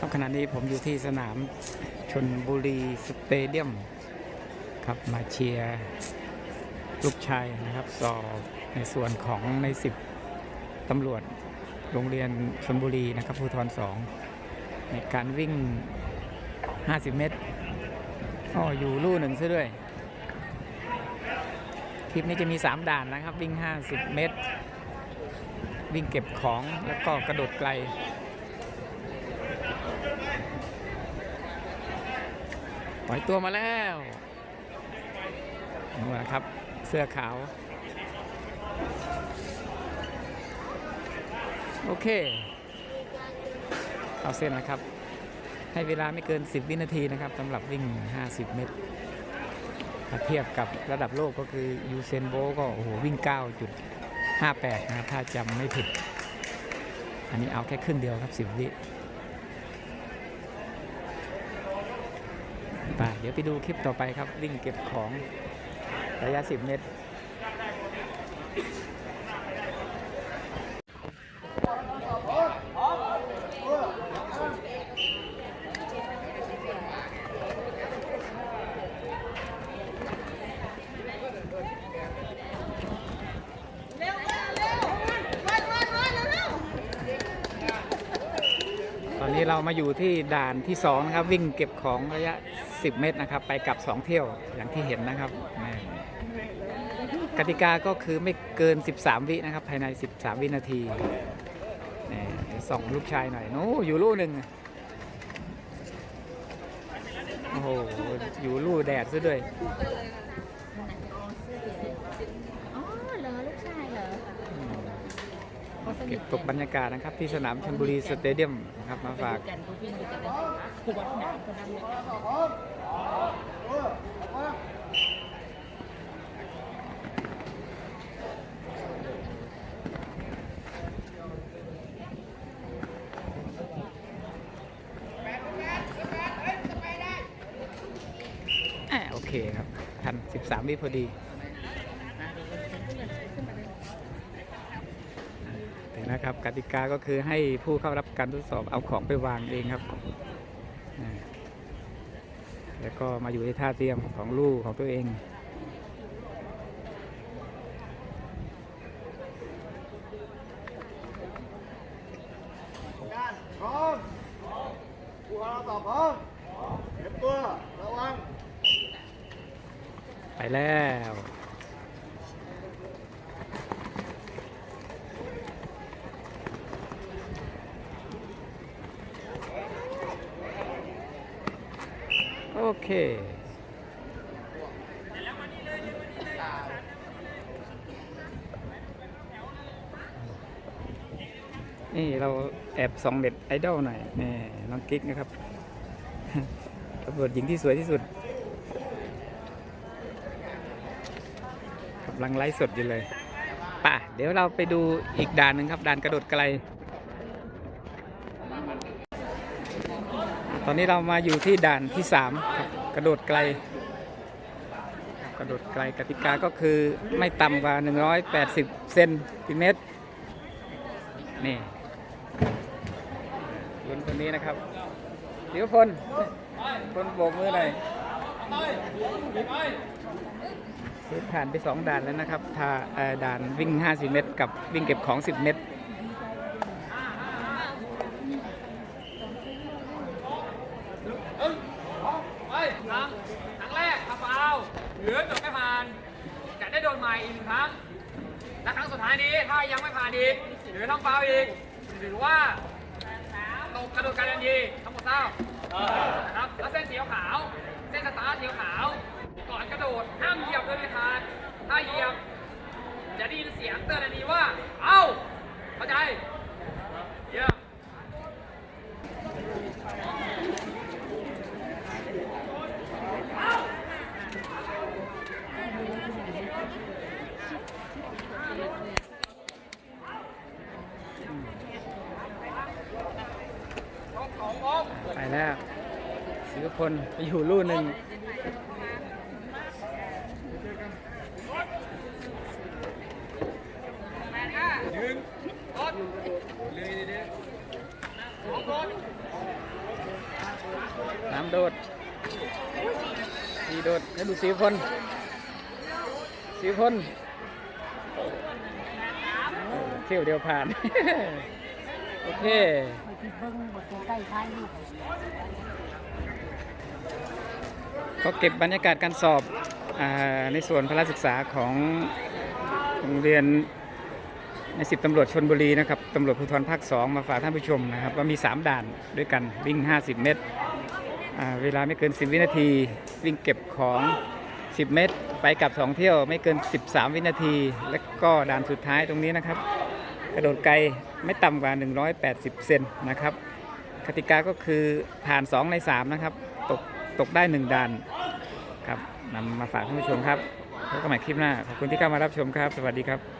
ครับขณะนี้ผมอยู่ที่สนามชนบุรีสเตเดียมครับมาเชียร์ลูกชายนะครับ สอบในส่วนของในสิบตำรวจโรงเรียนชนบุรีนะครับภูทรสองในการวิ่ง 50 เมตรอ๋ออยู่ลู่หนึ่งซะด้วย คลิปนี้จะมี 3 ด่านนะครับ วิ่ง 50 เมตร วิ่งเก็บของแล้วก็กระโดดไกล ปล่อยตัวมาแล้วนี่นครับ เสื้อขาว โอเค เข้าเส้นแล้วครับ ให้เวลาไม่เกิน 10 วินาทีนะครับสำหรับวิ่ง 50 เมตรถ้าเทียบกับระดับโลกก็คือยูเซนโบก็โอ้โหวิ่ง 9.58 นะครับถ้าจำไม่ผิด อันนี้เอาแค่ครึ่งเดียวครับ 10 วิ ไปเดี๋ยวไปดูคลิปต่อไปครับวิ่งเก็บของระยะ 10 เมตรตอนนี้เรามาอยู่ที่ด่านที่2นะครับ วิ่งเก็บของระยะ 10 เมตรนะครับ ไปกลับ 2 เที่ยวอย่างที่เห็นนะครับกติกาก็คือไม่เกิน 13 วินะครับ ภายใน 13 วินาทีส่องลูกชายหน่อยโน้อยู่ลู่หนึ่งโอ้โหอยู่ลู่แดดซะด้วย อ๋อเหรอลูกชายเหรอ เก็บตกบรรยากาศนะครับที่สนามชลบุรีสเตเดียมนะครับมาฝากกันผู้วิ่งด้วยกันได้ขวดหนามคนนั้นเลยโอเคครับทัน 13 วิพอดีถึง นะครับกติกาก็คือให้ผู้เข้ารับการทดสอบเอาของไปวางเองครับ แล้วก็มาอยู่ในท่าเตรียมของลูกของตัวเองพร้อมผู้หาต่อพร้อมเก็บตัวระวัง ไปแล้ว โอเคนี่เราแอบสองเด็ดไอดอลหน่อยนี่น้องกิ๊กนะครับตำรวจหญิงที่สวยที่สุดกำลังไลฟ์สดอยู่เลยป่ะเดี๋ยวเราไปดูอีกด่านหนึ่งครับ ด่านกระโดดไกล อนนี้เรามาอยู่ที่ด่านที่ 3 กระโดดไกล กระโดดไกลกติกาก็คือไม่ต่ำกว่า 180 เซนติเมตร นี่ลุ้นคนนี้นะครับเดี๋ยวพลพลโบกมือหน่อยผ่านไป 2 ด่านแล้วนะครับทาด่านวิ่ง 50 เมตร กับวิ่งเก็บของ 10 เมตร ไปครั้งครั้งแรกทำฟาวล์เหลือจบไม่ผ่าน จะได้โดนใหม่อีกหนึ่งครั้ง และครั้งสุดท้ายนี้ถ้ายังไม่ผ่านอีกหรือทำฟาวล์อีกหรือว่าตกกระโดดการันทีทั้งหมดเท่านะครับแล้วเส้นสีขาว เส้นสตาร์ทสีขาวก่อนกระโดดห้ามเหยียบโดยเด็ดขาดถ้าเหยียบ จะได้ยินเสียงเตือนทันทีว่า เอ้า เข้าใจ เยี่ยม ไปแล้วศิลพลไปอยู่ลู่หนึ่งนึ่งรถเลยสองรถสามโดดสี่โดดให้ดูสีพลสีพลเที่ยวเดียวผ่าน โอเคไปที่เบิ้งบทตัวใกล้ท้ายลูกก็เก็บบรรยากาศการสอบอในส่วนพละศึกษาของโรงเรียนในสิบตำรวจชนบุรีนะครับตำรวจภูธรภาค 2 มาฝากท่านผู้ชมนะครับ ว่ามี 3 ด่านด้วยกันวิ่ง 50 เมตร เวลาไม่เกิน 10 วินาที วิ่งเก็บของ 10 เมตร ไปกลับ 2 เที่ยวไม่เกิน 13 วินาที และก็ด่านสุดท้ายตรงนี้นะครับ กระโดดไกลไม่ต่ำกว่า 180 เซนนะครับกติกาก็คือผ่าน 2 ใน 3 นะครับ ตกตกได้ 1ด่านครับนำมาฝากท่านผู้ชมครับพบกันใหม่คลิปหน้า ขอบคุณที่เข้ามารับชมครับ สวัสดีครับ